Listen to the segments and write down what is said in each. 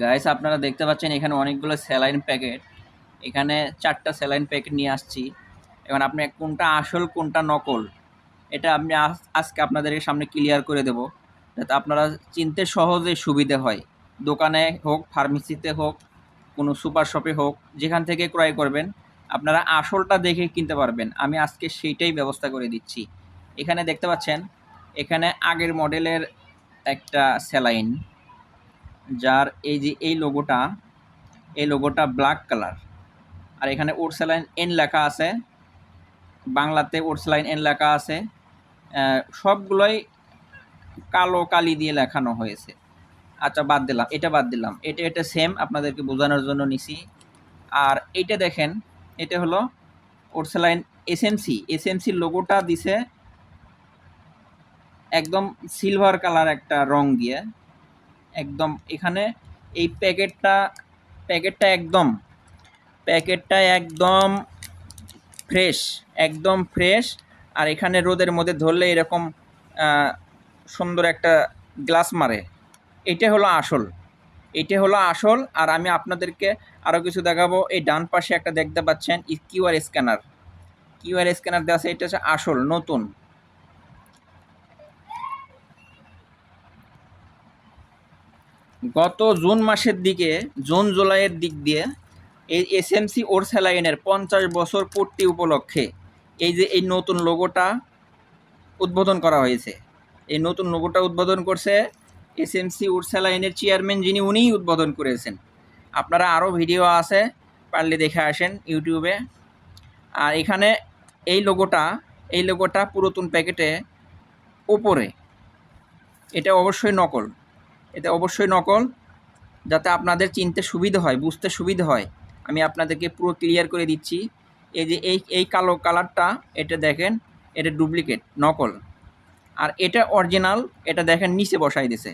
Guys আপনারা দেখতে পাচ্ছেন এখানে অনেকগুলো স্যালাইন প্যাকেট এখানে চারটা স্যালাইন প্যাকেট নিয়ে আসছি। এখন আপনি কোনটা আসল, কোনটা নকল, এটা আমি আজ- আজকে আপনাদের সামনে ক্লিয়ার করে দেব। যাতে আপনারা চিনতে সহজে সুবিধে হয়। দোকানে হোক ফার্মেসিতে হোক, কোনো সুপার শপে হোক, যেখান থেকে ক্রয় করবেন, আপনারা আসলটা দেখে কিনতে পারবেন। আমি আজকে সেইটাই ব্যবস্থা করে দিচ্ছি। এখানে দেখতে পাচ্ছেন, এখানে আগের মডেলের একটা স্যালাইন যার এই যে এই লোগোটা এই লোগোটা ব্ল্যাক কালার আর এখানে ওরসেলাইন এন লেখা আছে। বাংলাতে ওরসেলাইন এন লেখা আছে। সবগুলোই কালো কালি দিয়ে লেখানো হয়েছে। আচ্ছা বাদ দিলাম। এটা বাদ দিলাম। এটা এটা সেম আপনাদেরকে বোঝানোর জন্য নিছি। আর এইটা দেখেন, এটা হলো ওরসেলাইন এসএমসি এসএমসি লোগোটা দিছে একদম সিলভার কালার একটা রং দিয়ে। একদম এখানে এই প্যাকেটটা প্যাকেটটা একদম প্যাকেটটা একদম ফ্রেশ একদম ফ্রেশ আর এখানে রোদের মধ্যে ধরলে এরকম সুন্দর একটা গ্লাস মারে। এটা হলো আসল। এটা হলো আসল। আর আমি আপনাদেরকে আরও কিছু দেখাবো। এই ডান পাশে একটা দেখতে পাচ্ছেন কিউআর স্ক্যানার। কিউআর স্ক্যানার দেওয়া আছে, এটা হচ্ছে আসল, নতুন। গত জুন মাসের দিকে, জুন জুলাইয়ের দিক দিয়ে এই এসএমসি ওর স্যালাইনের পঞ্চাশ বছর পূর্তি উপলক্ষে এই যে এই নতুন লোগোটা উদ্বোধন করা হয়েছে। এই নতুন লোগোটা উদ্বোধন করছে এসএমসি ওর স্যালাইনের চেয়ারম্যান যিনি উনিই উদ্বোধন করেছেন। আপনারা আরও ভিডিও আছে, পারলে দেখে আসেন ইউটিউবে আর এখানে এই লোগোটা এই লোগোটা পুরাতন প্যাকেটে ওপরে এটা অবশ্যই নকল। এটা অবশ্যই নকল, যাতে আপনাদের চিনতে সুবিধা হয়, বুঝতে সুবিধা হয়। আমি আপনাদেরকে পুরো ক্লিয়ার করে দিচ্ছি। এই যে এই এই কালো কালারটা এটা দেখেন, এটা ডুপ্লিকেট নকল। আর এটা অরিজিনাল এটা দেখেন নিচে বসাই দিছে।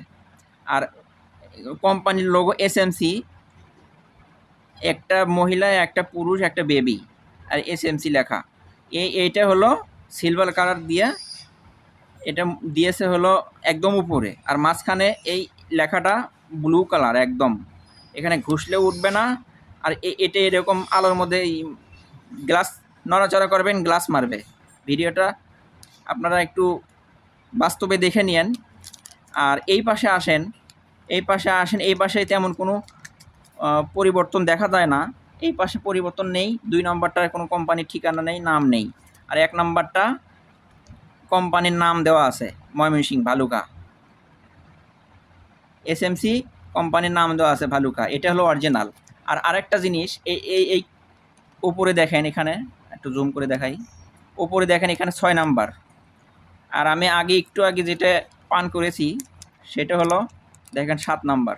আর কোম্পানির লোগো এসএমসি একটা মহিলা, একটা পুরুষ, একটা বেবি আর এস এসএমসি লেখা। এই, এইটা হলো সিলভার কালার দিয়ে, এটা দিয়েছে হলো একদম উপরে। আর মাঝখানে এই লেখাটা ব্লু কালার একদম। এখানে ঘুষলেও উঠবে না। আর এটা এরকম আলোর মধ্যে গ্লাস নড়াচড়া করবেন গ্লাস মারবে। ভিডিওটা আপনারা একটু বাস্তবে দেখে নিয়েন। আর এই পাশে আসেন, এই পাশে আসেন, এই পাশে তেমন কোনো পরিবর্তন দেখা যায় না। এই পাশে পরিবর্তন নেই, দুই নম্বরটার কোনো কোম্পানির ঠিকানা নেই, নাম নেই। আর এক নম্বরটা কোম্পানির নাম দেওয়া আছে ময়মনসিং ভালুকা। এসএমসি কোম্পানির নাম দেওয়া আছে ভালুকা, এটা হলো অরিজিনাল আর আরেকটা জিনিস, এই এই এই উপরে দেখেন এখানে, একটু জুম করে দেখাই। উপরে দেখেন এখানে ছয় নাম্বার। আর আমি আগে একটু আগে যেটা পান করেছি, সেটা হলো, দেখেন সাত নাম্বার।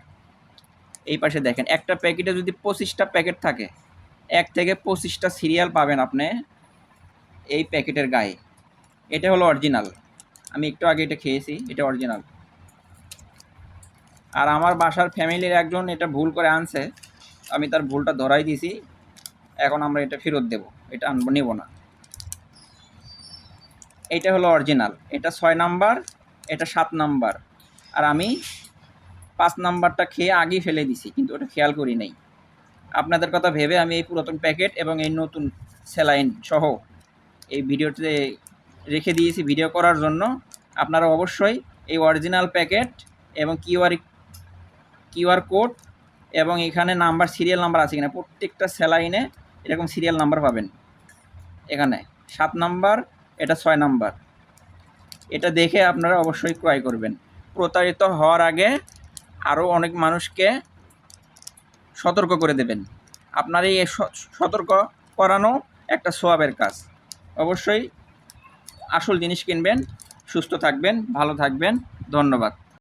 এই পাশে দেখেন, একটা প্যাকেটে যদি পঁচিশটা প্যাকেট থাকে, এক থেকে পঁচিশটা সিরিয়াল পাবেন আপনি এই প্যাকেটের গায়ে। এটা হলো অরিজিনাল আমি একটু আগে এটা খেয়েছি, এটা অরিজিনাল আর আমার বাসার ফ্যামিলির একজন এটা ভুল করে আনছে, আমি তার ভুলটা ধরাই দিয়েছি এখন আমরা এটা ফেরত দেব, এটা আনব, নেব না। এটা হলো অরিজিনাল এটা ছয় নাম্বার, এটা সাত নাম্বার, আর আমি পাঁচ নাম্বারটা খেয়ে আগেই ফেলে দিছি, কিন্তু ওটা খেয়াল করি নাই। আপনাদের কথা ভেবে আমি এই পুরাতন প্যাকেট এবং এই নতুন স্যালাইন সহ এই ভিডিওতে রেখে দিয়েছি, ভিডিও করার জন্য। আপনারা অবশ্যই এই অরিজিনাল প্যাকেট এবং কিউআর কিউআর কোড এবং এখানে নাম্বার, সিরিয়াল নাম্বার আছে কিনা, প্রত্যেকটা স্যালাইনে এরকম সিরিয়াল নাম্বার পাবেন। এখানে সাত নাম্বার, এটা ছয় নাম্বার। এটা দেখে আপনারা অবশ্যই ক্রয় করবেন। প্রতারিত হওয়ার আগে আরও অনেক মানুষকে সতর্ক করে দেবেন। আপনার এই সতর্ক করানো একটা সোয়াবের কাজ। অবশ্যই আসল জিনিস কিনবেন, সুস্থ থাকবেন, ভালো থাকবেন। ধন্যবাদ।